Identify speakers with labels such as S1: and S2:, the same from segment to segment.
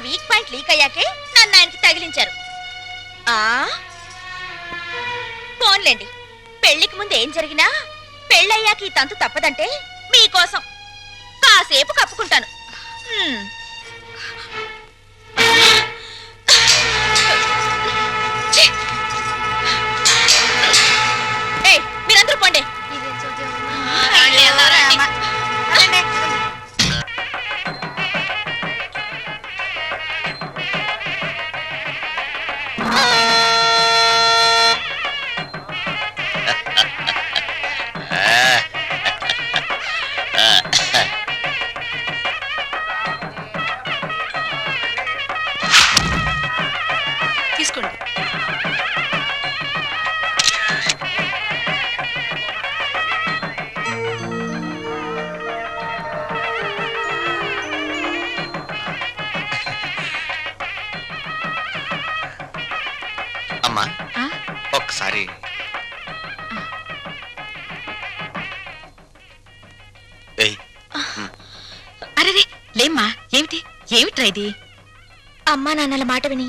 S1: Weak point leak అయ్యాకే నన్ను ఆయనకి తగిలించారు. ఆ? ఫోన్లేండి పెళ్ళికి ముందు ఏం జరిగినా పెళ్ళయ్యాక ఈ తంతు తప్పదంటే మీకోసం. కాసేపు కప్పుకుంటాను.
S2: తీసుకోండి.
S3: అమ్మా ఒక్కసారి. ఏయ్.
S2: అరే లేమ్మా ఏమిటి? ఏమిట్రా ఇది?
S1: అమ్మా నాన్నల మాట విని.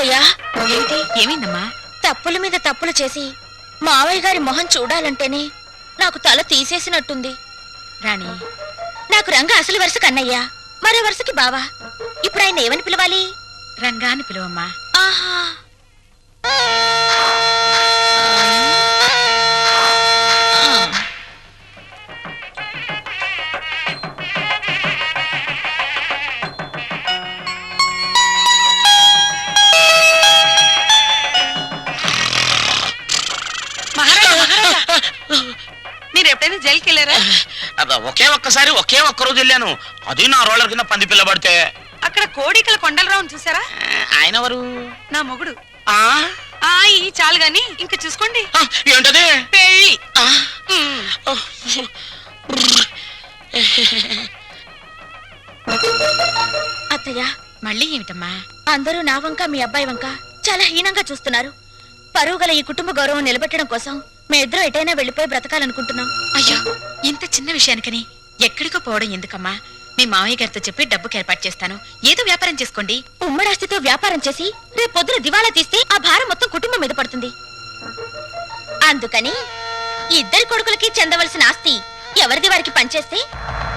S1: అత్తయ్య
S2: ఏమిటి? ఏమైందమ్మా?
S1: తప్పుల మీద తప్పులు చేసి మావయ్య గారి మొహం చూడాలంటేనే నాకు తల తీసేసినట్టుంది.
S2: రాణి.
S1: నాకు రంగ అసలు వరుస కన్నయ్య. మరో వరుసకి బావా. ఇప్పుడు ఆయన ఏమని పిలవాలి?
S2: రంగాన్ని పిలువమ్మా.
S1: ఆహా.
S2: మీరు ఎప్పుడైనా జైలుకి వెళ్ళారా?
S4: అబ్బా, ఒకే ఒక్కసారి ఒకే ఒక్క రోజు వెళ్ళాను. అది నా రోలర్ కింద పంది పిల్ల పడితే
S2: అక్కడ కోడికల కొండలరావుని చూసారా?
S4: ఆయన ఎవరు?
S2: నా మొగుడు.
S4: ఆ?
S2: ఆ ఈ చాలు గాని ఇంకా చూసుకోండి.
S4: ఆ, ఏంటది?
S2: పెళ్ళి.
S4: ఆ,
S2: హ్మ్.
S4: ఓ,
S1: అత్తయ్య
S2: మళ్ళీ ఏమిటమ్మా?
S1: అందరూ నా వంక మీ అబ్బాయి వంక చాలా హీనంగా చూస్తున్నారు. పరువు గల ఈ కుటుంబ గౌరవం నిలబెట్టడం కోసం మేమిద్దరం ఎటైనా వెళ్ళిపోయి బ్రతకాలనుకుంటున్నాం.
S2: అయ్యో ఇంత చిన్న విషయానికని. ఎక్కడికో పోవడం ఎందుకమ్మా? మీ మావయ్య గారితో చెప్పి డబ్బుకి ఏర్పాటు చేస్తాను. ఏదో వ్యాపారం చేసుకోండి.
S1: ఉమ్మడాస్తితో వ్యాపారం చేసి రేపు పొద్దున దివాలా తీస్తే ఆ భారం మొత్తం కుటుంబం మీద పడుతుంది. అందుకని ఇద్దరి కొడుకులకి చెందవలసిన ఆస్తి ఎవరిది వారికి పంచేస్తే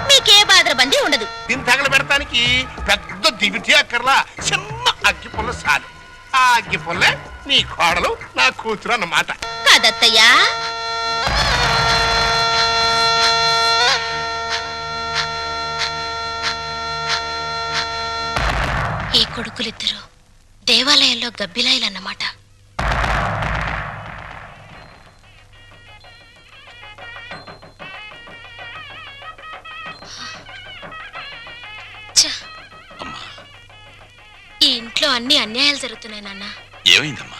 S1: మీకే బాధరబందీ ఉండదు.
S5: దీన్ని తగల పెడతానికి పెద్ద దివిటి అక్కర్లా చిన్న అగ్గి పుల్ల సాలు ఆ నీ కోడలు నా కూతురు అన్నమాట.
S1: కదత్తయ్యా.
S6: ఈ కొడుకులిద్దరూ దేవాలయంలో గబ్బిలాయిలన్నమాట. ఈ ఇంట్లో అన్ని అన్యాయాలు జరుగుతున్నాయి నాన్న.
S3: ఏమైందమ్మా?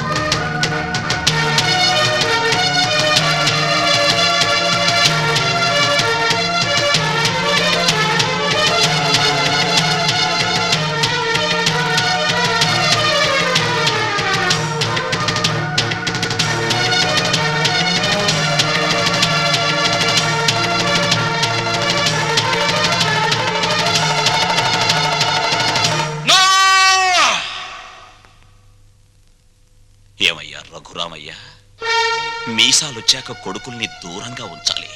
S3: మీసాలొచ్చాక కొడుకుల్ని దూరంగా ఉంచాలి.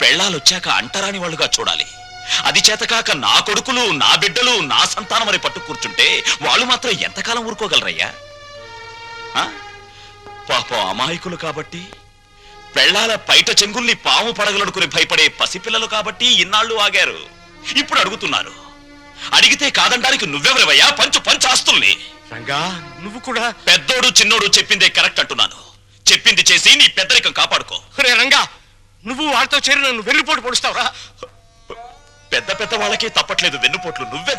S3: పెళ్ళాలొచ్చాక అంటరాని వాళ్ళుగా చూడాలి. అది చేతకాక నా కొడుకులు నా బిడ్డలు నా సంతానం అని పట్టు కూర్చుంటే వాళ్ళు మాత్రం ఎంతకాలం ఊరుకోగలరయ్యా? ఆ? పాపం అమాయకులు కాబట్టి పెళ్ళాల పైట చెంగుల్ని పాము పడగలనుకుని భయపడే పసిపిల్లలు కాబట్టి ఇన్నాళ్ళు ఆగారు. ఇప్పుడు అడుగుతున్నారు. అడిగితే కాదనడానికి నువ్వెవరివయ్యా? పంచు పంచు ఆస్తుల్ని.
S5: రంగా నువ్వు కూడా
S3: పెద్దోడు చిన్నోడు చెప్పిందే కరెక్ట్ అంటున్నాను. చెప్పింది చేసి నీ పెద్దరికం కాపాడుకో.
S5: రే రంగా నువ్వు వాళ్ళతో చేరి నన్ను వెన్నుపోటు పొడుస్తావురా.
S3: పెద్ద పెద్ద వాళ్ళకే తప్పట్లేదు వెన్నుపోట్లు నువ్వే